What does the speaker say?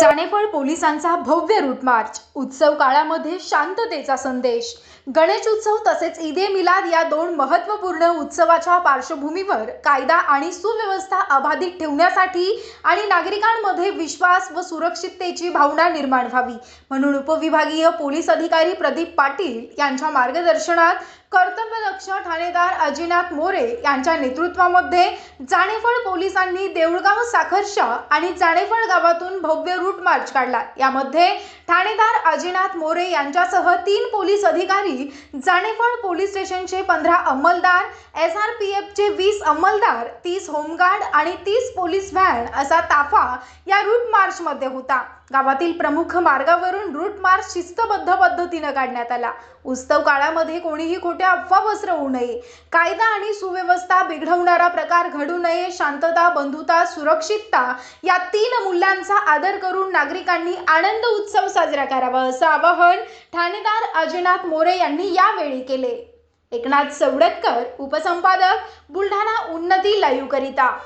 जानेफळ पोलिसांचा भव्य route march. उत्सव काळामध्ये शांततेचा संदेश. गणेश उत्सव तसेच ईदे मिलाद या दोन महत्त्वपूर्ण उत्सवाच्या पार्श्वभूमीवर कायदा आणि सुव्यवस्था अबाधित ठेवण्यासाठी आणि नागरिकांमध्ये विश्वास व सुरक्षिततेची भावना निर्माण व्हावी. म्हणून उपविभागीय पोलीस अधिकारी प्रदीप पाटील यांच्या मार्गदर्शनात कर्तव्यदक्ष ठाणेदार अजिनाथ मोरे यांच्या नेतृत्वामध्ये जाणेफळ पोलिसांनी देऊळगाव साखरशा आणि जाणेफळ गावातून भव्य रूट मार्च काढला. यामध्ये ठाणेदार अजिनाथ मोरे यांच्यासह तीन पोलीस अधिकारी जाणेफळ पोलीस स्टेशनचे पंधरा अंमलदार एस आर पी एफचे वीस अंमलदार तीस होमगार्ड आणि तीस पोलीस व्हॅन असा ताफा या रूट मार्चमध्ये होता. गावातील प्रमुख मार्गावरून रूट मार्च शिस्तबद्ध पद्धतीनं काढण्यात आला. उत्सव काळामध्ये कोणीही खोट्या अफवा पसरवू नये. कायदा आणि सुव्यवस्था बिघडवणारा प्रकार घडू नये शांतता बंधुता सुरक्षितता या तीन मूल्यांचा आदर करून नागरिकांनी आनंद उत्सव साजरा करावा असं आवाहन ठाणेदार अजिनाथ मोरे यांनी यावेळी केले. एकनाथ सवडतकर उपसंपादक बुलढाणा उन्नती लाईव्ह करिता